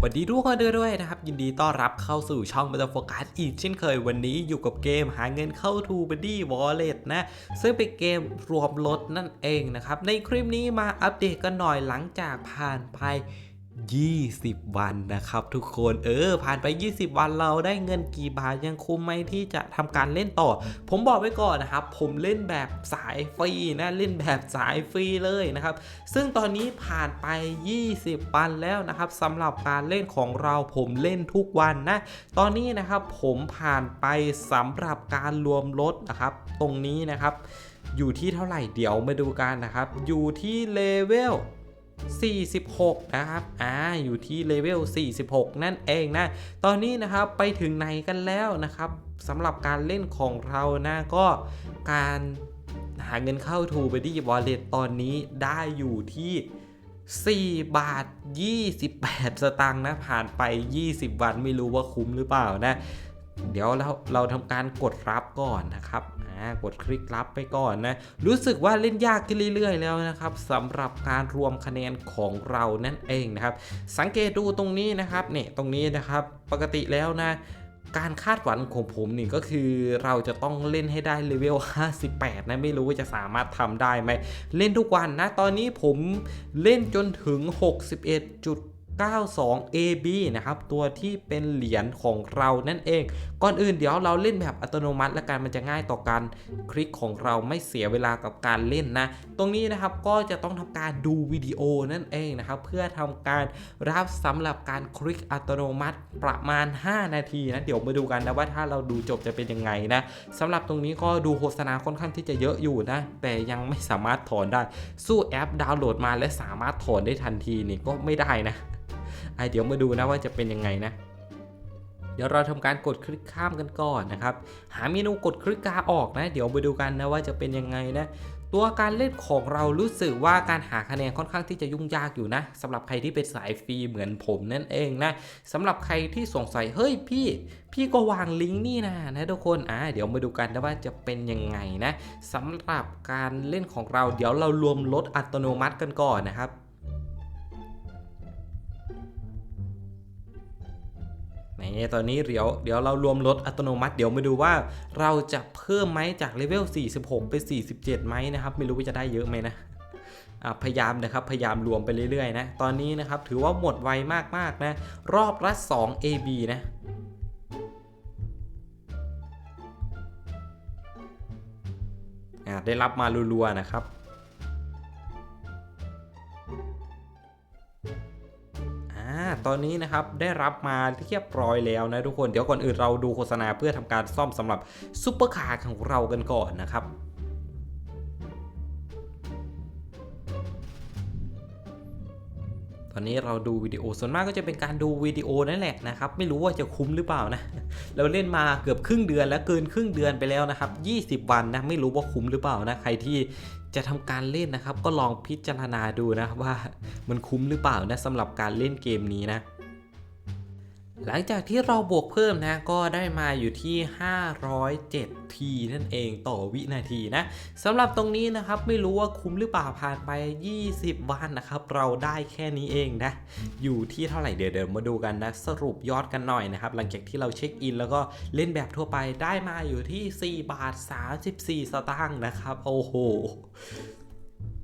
สวัสดีทุกคนด้วยนะครับ ยินดีต้อนรับเข้าสู่ช่องบัตโฟกัสอีกเช่นเคยวันนี้อยู่กับเกมหาเงินเข้าทูบัดดี้วอลเล็ตนะ ซึ่งเป็นเกมรวมรถนั่นเองนะครับ ในคลิปนี้มาอัปเดตกันหน่อยหลังจากผ่านไป 20 วันนะครับ ทุกคนเออ ผ่านไป 20 วันเราได้เงินกี่บาทยังคุ้มไหมที่จะทำการเล่นต่อ ผมบอกไว้ก่อนนะครับ ผมเล่นแบบสายฟรีนะเล่นแบบสายฟรีเลยนะครับ ซึ่งตอนนี้ผ่านไป 20 วันแล้วนะครับสำหรับการเล่นของเราผมเล่นทุกวันนะ ตอนนี้นะครับผมผ่านไปสำหรับการรวมรถนะครับ ตรงนี้นะครับ อยู่ที่เท่าไหร่เดี๋ยวมาดูกันนะครับ อยู่ที่เลเวล 46 นะครับ อ่า อยู่ที่เลเวล 46 นั่นเองนะ ตอนนี้นะครับไปถึงไหนกันแล้วนะครับสำหรับการเล่นของเรานะก็การหาเงินเข้า t ู b ด d ี Wallet ตอนนี้ได้อยู่ที่4 บาท 28 สตางค์นะ ผ่านไป 20 วันไม่รู้ว่าคุ้มหรือเปล่านะ เดี๋ยวเราเราทำการกดรับก่อนนะครับกดคลิกรับไปก่อนนะ รู้สึกว่าเล่นยากขึ้นเรื่อยๆ แล้วนะครับสำหรับการรวมคะแนนของเรานั่นเองนะครับ สังเกตดูตรงนี้นะครับเนี่ยตรงนี้นะครับปกติแล้วนะการคาดหวังของผมนี่ก็คือเราจะต้องเล่นให้ได้เลเวล 58 นะไม่รู้ว่าจะสามารถทำได้ไหม เล่นทุกวันนะ ตอนนี้ผมเล่นจนถึง 61.8 92AB นะครับ ตัวที่เป็นเหรียญของเรานั่นเอง ก่อนอื่นเดี๋ยวเราเล่นแบบอัตโนมัติและการมันจะง่ายต่อการคลิกของเราไม่เสียเวลากับการเล่นนะ ตรงนี้นะครับก็จะต้องทำการดูวิดีโอนั่นเองนะครับ เพื่อทำการรับสำหรับการคลิกอัตโนมัติประมาณ 5 นาทีนะเดี๋ยวมาดูกันนะว่าถ้าเราดูจบจะเป็นยังไงนะสำหรับตรงนี้ก็ดูโฆษณาค่อนข้างที่จะเยอะอยู่นะ แต่ยังไม่สามารถถอนได้สู้แอปดาวน์โหลดมาและสามารถถอนได้ทันทีนี่ก็ไม่ได้นะ อเดี๋ยวมาดูนะว่าจะเป็นยังไงนะ เดี๋ยวเราทำการกดคลิกข้ามกันก่อนนะครับ หาเมนูกดคลิกกาออกนะ เดี๋ยวไปดูกันนะว่าจะเป็นยังไงนะตัวการเล่นของเรารู้สึกว่าการหาคะแนนค่อนข้างที่จะยุ่งยากอยู่นะสำหรับใครที่เป็นสายฟรีเหมือนผมนั่นเองนะสำหรับใครที่สงสัยเฮ้ยพี่ พี่ก็วางลิงก์นี่นะนะทุกคนอ่าเดี๋ยวมาดูกันนะว่าจะเป็นยังไงนะสำหรับการเล่นของเราเดี๋ยวเรารวมลดอัตโนมัติกันก่อนนะครับ นี่ตอนนี้เดี๋ยวเดี๋ยวเรารวมลดอัตโนมัติ เดี๋ยวมาดูว่าเราจะเพิ่มไหมจากเลเวล 46 ไป 47ไหมนะครับ ไม่รู้ว่าจะได้เยอะไหมนะพยายามนะครับ พยายามรวมไปเรื่อยๆนะ ตอนนี้นะครับถือว่าหมดไวมากๆนะ รอบละ 2 AB นะอะได้รับมารัวๆนะครับ ตอนนี้นะครับได้รับมาเรียบร้อยแล้วนะทุกคน เดี๋ยวก่อนอื่นเราดูโฆษณาเพื่อทำการซ่อมสำหรับซุปเปอร์คาร์ของเรากันก่อนนะครับ อนนี้เราดูวิดีโอส่วนมากก็จะเป็นการดูวิดีโอนั่นแหละนะครับไม่รู้ว่าจะคุ้มหรือเปล่านะเราเล่นมาเกือบครึ่งเดือนแล้วเกินครึ่งเดือนไปแล้วนะครับ20 วันนะไม่รู้ว่าคุ้มหรือเปล่านะใครที่จะทำการเล่นนะครับ ก็ลองพิจารณาดูนะว่ามันคุ้มหรือเปล่านะสำหรับการเล่นเกมนี้นะ หลังจากที่เราบวกเพิ่มนะก็ได้มาอยู่ที่ 507 ทีนั่นเองต่อวินาทีนะสำหรับตรงนี้นะครับไม่รู้ว่าคุ้มหรือเปล่าผ่านไป 20 วันนะครับ เราได้แค่นี้เองนะ อยู่ที่เท่าไหร่เดี๋ยวเดี๋ยวมาดูกันนะสรุปยอดกันหน่อยนะครับ หลังจากที่เราเช็คอิน แล้วก็เล่นแบบทั่วไปได้มาอยู่ที่ 4 บาท 34 สตางค์นะครับ โอ้โห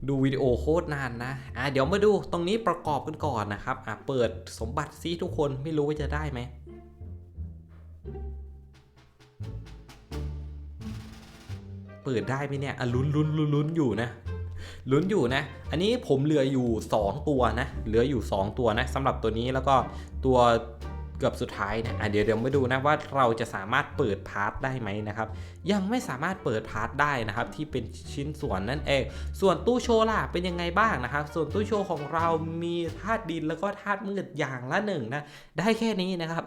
ดูวิดีโอโคตรนานนะ อะเดี๋ยวมาดูตรงนี้ประกอบกันก่อนนะครับ อะเปิดสมบัติซิทุกคนไม่รู้ว่าจะได้ไหมเปิดได้ไหมเนี่ยอะลุ้นลุ้นลุ้นลุ้นอยู่นะ ลุ้นอยู่นะ อันนี้ผมเหลืออยู่ 2 ตัวนะ เหลืออยู่ 2 ตัวนะสำหรับตัวนี้แล้วก็ตัว เกือบสุดท้ายเนี่ยเดี๋ยวเดี๋ยวมาดูนะว่าเราจะสามารถเปิดพาร์ทได้ไหมนะครับ ยังไม่สามารถเปิดพาร์ทได้นะครับ ที่เป็นชิ้นส่วนนั่นเอง ส่วนตู้โชว์ล่ะเป็นยังไงบ้างนะครับ ส่วนตู้โชว์ของเรามีธาตุดินแล้วก็ธาตุมืดอย่างละหนึ่งนะ ได้แค่นี้นะครับ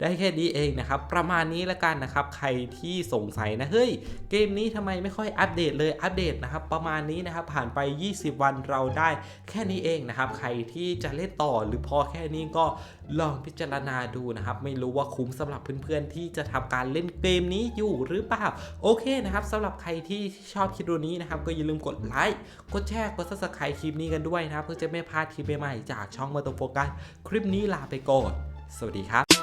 ได้แค่นี้เองนะครับ ประมาณนี้ละกันนะครับ ใครที่สงสัยนะเฮ้ยเกมนี้ทำไมไม่ค่อยอัปเดตเลยอัปเดตนะครับ ประมาณนี้นะครับผ่านไป 20 วันเราได้แค่นี้เองนะครับ ใครที่จะเล่นต่อหรือพอแค่นี้ก็ลองพิจารณาดูนะครับ ไม่รู้ว่าคุ้มสำหรับเพื่อนๆที่จะทำการเล่นเกมนี้อยู่หรือเปล่าโอเคนะครับสำหรับใครที่ชอบคลิปนี้นะครับก็อย่าลืมกดไลค์กดแชร์กด subscribe คลิปนี้กันด้วยนะครับเพื่อจะไม่พลาดคลิปใหม่ๆจากช่องมาตโฟกัสคลิปนี้ลาไปก่อนสวัสดีครับ